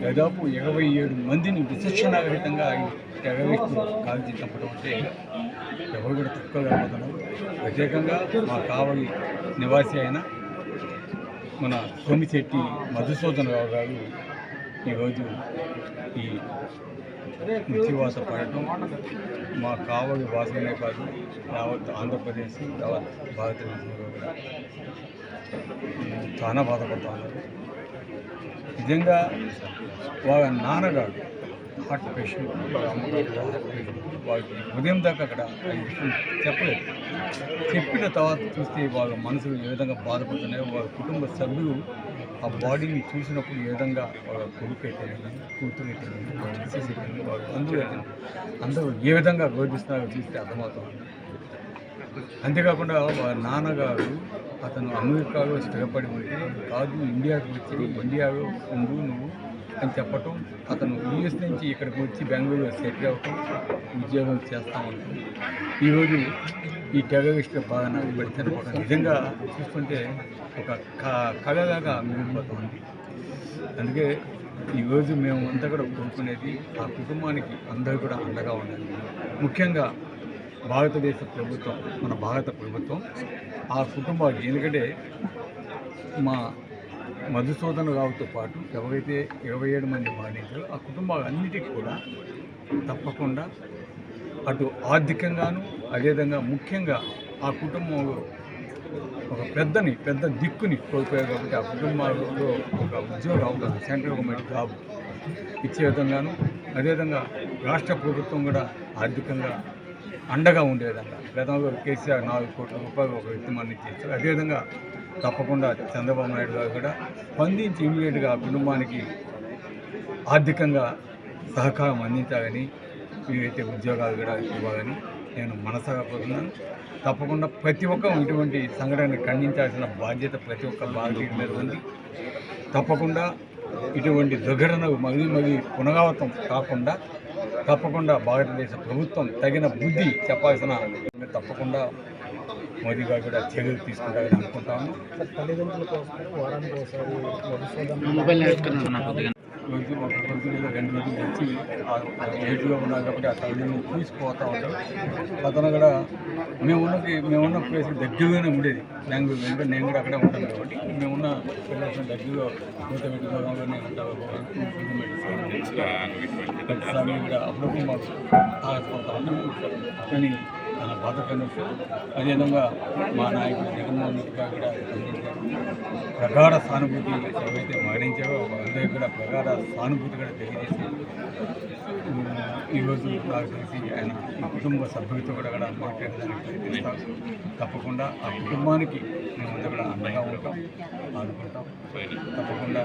దాదాపు ఇరవై ఏడు మందిని విచక్షణారహితంగా ఈ టెర్రరిస్టు కాల్చి చంపడం అంటే ఎవరు కూడా తక్కువ ప్రత్యేకంగా మా కావలి నివాసి అయిన మన కొమ్మిశెట్టి మధుసూదన్ రావు గారు ఈరోజు ఈ మృత్యువాత పడటం మా కావలి వాసులనే కాదు యావత్ ఆంధ్రప్రదేశ్ యావత్ భారతదేశంలో కూడా చాలా బాధపడతా నిజంగా వాళ్ళ నాన్నగారు హార్ట్ పేషెంట్ వాళ్ళ అమ్మగారు హార్ట్ పేషెంట్ వాళ్ళకి ఉదయం దాకా అక్కడ చెప్పలేదు. చెప్పిన తర్వాత చూస్తే వాళ్ళ మనసులు ఏ విధంగా బాధపడుతున్నాయో వాళ్ళ కుటుంబ సభ్యులు ఆ బాడీని చూసినప్పుడు ఏ విధంగా వాళ్ళ కొడుకు అయితే కూతురు అయితే వాళ్ళ అయితే వాళ్ళ బంధువులు అయితే అందరూ ఏ విధంగా గౌరవిస్తున్నారో చూస్తే అర్థమవుతుంది. అంతేకాకుండా నాన్నగారు అతను అమెరికాలో స్థిరపడి ఉంటే కాదు ఇండియాకి వచ్చి ఇండియాలో ఉండు నువ్వు అని చెప్పటం అతను యూఎస్ నుంచి ఇక్కడికి వచ్చి బెంగళూరులో సెటిల్ అవ్వటం ఉద్యోగం చేస్తా ఉంటాం ఈరోజు ఈ టెర్రరిస్ట్ బాగా నాకు చనిపోవడం నిజంగా చూస్తుంటే ఒక క- కళలాగా మిగిలిపోతుంది. అందుకే ఈరోజు మేము అంతా కూడా కోరుకునేది ఆ కుటుంబానికి అందరూ కూడా అండగా ఉండాలి. ముఖ్యంగా భారతదేశ ప్రభుత్వం మన భారత ప్రభుత్వం ఆ కుటుంబానికి ఎందుకంటే మా మధుసూదన రావుతో పాటు ఎవరైతే ఇరవై ఏడు మంది బాధితులు ఆ కుటుంబాలన్నిటికీ కూడా తప్పకుండా అటు ఆర్థికంగాను అదేవిధంగా ముఖ్యంగా ఆ కుటుంబంలో ఒక పెద్దని పెద్ద దిక్కుని కోల్పోయారు కాబట్టి ఆ కుటుంబాలలో ఒక ఉద్యోగ అవకాశం సెంట్రల్ గవర్నమెంట్ జాబ్ ఇచ్చే విధంగాను అదేవిధంగా రాష్ట్ర ప్రభుత్వం కూడా ఆర్థికంగా అండగా ఉండే విధంగా గతంలో కేసీఆర్ నాలుగు కోట్ల రూపాయలు ఒక వ్యక్తి మరణించారు అదేవిధంగా తప్పకుండా చంద్రబాబు నాయుడు గారు కూడా స్పందించి ఇమీడియట్గా ఆ కుటుంబానికి ఆర్థికంగా సహకారం అందించాలని వీరైతే ఉద్యోగాలు కూడా ఇవ్వాలని నేను మనసాగా కోరుతున్నాను తప్పకుండా ప్రతి ఒక్క ఇటువంటి సంఘటనని ఖండించాల్సిన బాధ్యత ప్రతి ఒక్క భారతీయుల మీద ఉంది. తప్పకుండా ఇటువంటి దుర్ఘటనలు మళ్ళీ మళ్ళీ పునరావృతం కాకుండా తప్పకుండా భారతదేశ ప్రభుత్వం తగిన బుద్ధి చెప్పాల్సిన తప్పకుండా మోదీ గారు కూడా చర్యలు తీసుకుంటారని అనుకుంటాము. రోజు ఒక రోజు లేదా రెండు రోజులు వచ్చి ఏజ్లో ఉన్నారు కాబట్టి ఆ తల్లిని తీసుకుపోతూ ఉంటారు అతను కూడా మేము మేమున్న ప్లేస్ దగ్గరగానే ఉండేది. బెంగళూరు ఎందుకంటే నేను కూడా అక్కడే ఉంటాను కాబట్టి మేమున్న ప్రదేశం దగ్గరలో నూట మెట్టు దూరంలోనే కూడా అప్పుడప్పుడు మాకు కానీ చాలా బాధ కనుక అదేవిధంగా మా నాయకుడు జగన్మోహన్ రెడ్డి గారు కూడా ప్రగాఢ సానుభూతి ఎవరైతే మరణించారో వాళ్ళందరికీ కూడా ప్రగాఢ సానుభూతి కూడా తెలియజేసి ఈరోజు కలిసి ఆయన కుటుంబ సభ్యులతో కూడా అక్కడ మాట్లాడడానికి ప్రయత్నిస్తాం. తప్పకుండా ఆ కుటుంబానికి మేమంతా కూడా అండగా ఉంటాం ఆదుకుంటాం. తప్పకుండా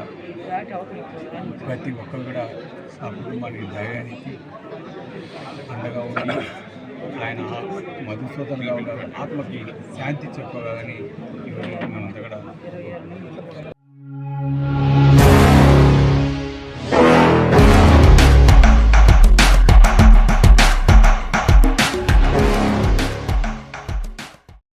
ప్రతి ఒక్కరు కూడా ఆ కుటుంబానికి ధైర్యానికి అండగా ఉండి ఆయన మధుసూదన్ రావు ఆత్మకి శాంతి చెప్పగాలని